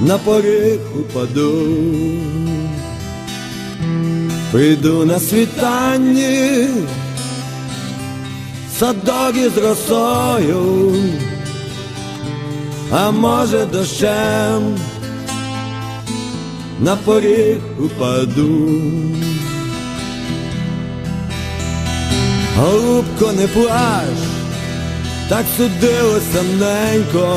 на поріг упаду, прийду на світанні, садок із росою, а може дощем на поріг упаду. Голубко, не плач, так судилося ненько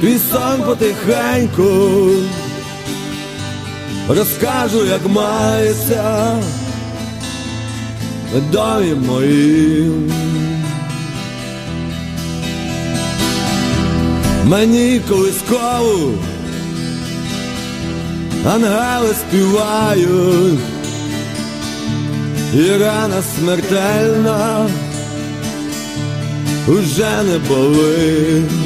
твій сон потихеньку, розкажу, як мається домі моїм. Мені колискову ангели співають, і рана смертельна уже не болить.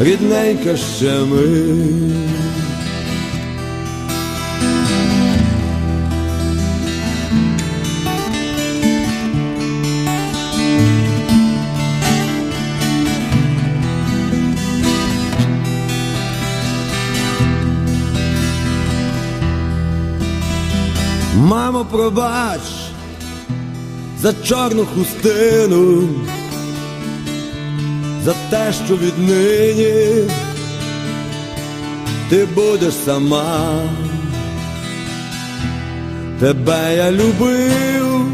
рідненька ще ми. Мамо, пробач за чорну хустину за те, що віднині ти будеш сама, тебе я любив,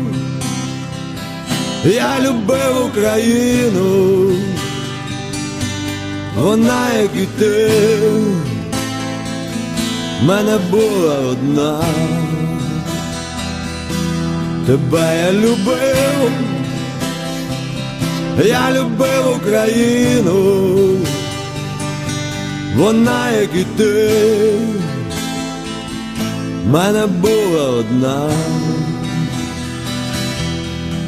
я любив Україну, вона, як і ти, мене була одна, тебе я любив. Я любив Україну, вона, як і ти, в мене була одна.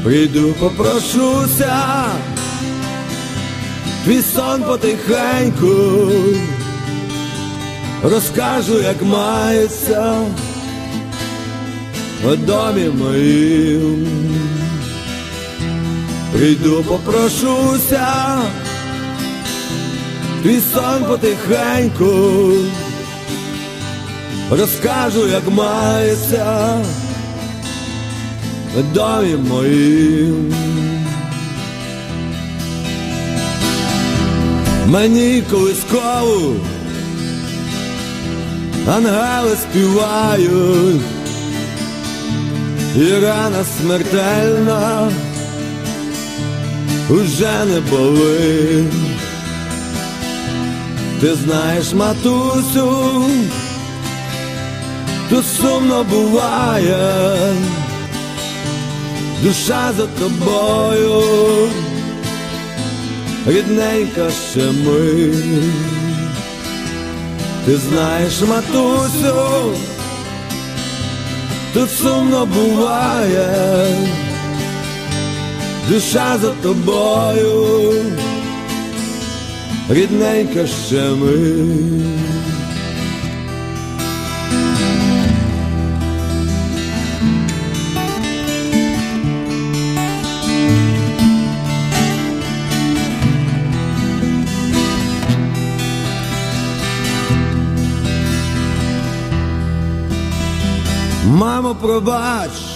Прийду, попрошуся, твій сон потихеньку, розкажу, як мається в домі моїм. Прийду, попрошуся, твій сон потихеньку, розкажу, як мається в домі моїм. Мені колискову ангели співають, і рана смертельна уже не болить. Ти знаєш, матусю, тут сумно буває, душа за тобою, рідненька ще ми. Ти знаєш, матусю, тут сумно буває душа за тобою, рідненька ще ми. Мамо, пробач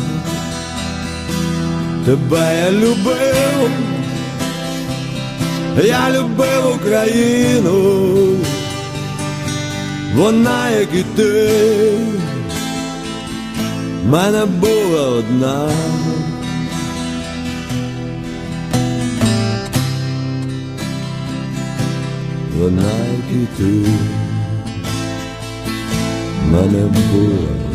Тебе я любив, я любив Україну, вона, як і ти, мене була одна. Вона, як і ти, мене була